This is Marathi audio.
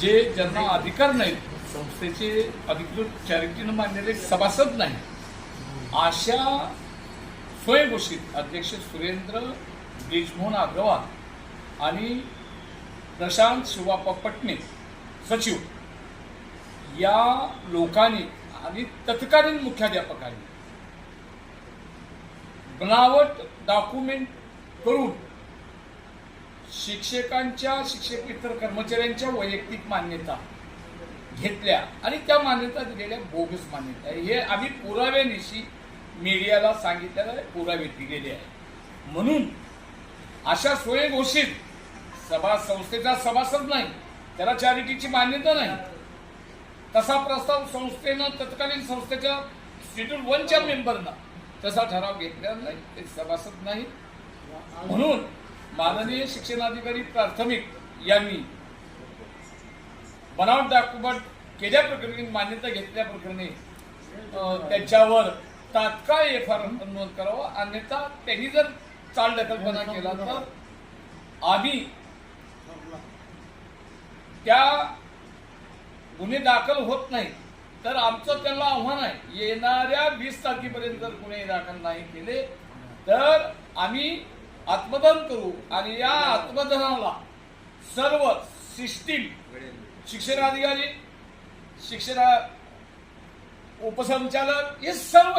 जे ज्यांना अधिकार नाहीत संस्थेचे अधिकृत चॅरिटीनं मानलेले सभासद नाही अशा स्वयंघोषित अध्यक्ष सुरेंद्र ब्रिजमोहन अग्रवाल आणि प्रशांत शिवाप्पा पटणे सचिव या लोकांनी आणि तत्कालीन मुख्याध्यापकांनी बनावट डॉक्युमेंट करून शिक्षकांच्या शिक्षकेतर कर्मचाऱ्यांच्या वैयक्तिक मान्यता घेतल्या आणि त्या मान्यता दिलेल्या बोगस मान्यता आहे. हे आम्ही पुराव्यानिशी मीडियाला सांगितलेलं पुरावे दिलेले आहे म्हणून अशा स्वयंघोषित सभा संस्थेचा सभासद नाही त्याला चॅरिटीची मान्यता नाही. तसा प्रस्ताव संस्थेनं तत्कालीन संस्थेच्या शेड्यूल वनच्या मेंबरना तसा ठराव घेतलेला नाही ते सभासद नाही. म्हणून माननीय शिक्षणाधिकारी प्राथमिक यांनी बनावट दाखवट केल्या प्रकरणी मान्यता घेतल्या प्रकरणी त्याच्यावर तात्काळ एफ आर नोंद करावा. अन्यथा त्यांनी जर चालढकलपणा केला तर आम्ही त्या गुन्हे दाखल होत नाही. तर आमचं त्यांना आव्हान आहे. येणाऱ्या वीस तारखेपर्यंत जर गुन्हे दाखल नाही केले तर आम्ही आत्मदान करू आणि या आत्मदानाला सर्व सिस्टीम शिक्षणाधिकारी शिक्षण उपसंचालक हे सर्व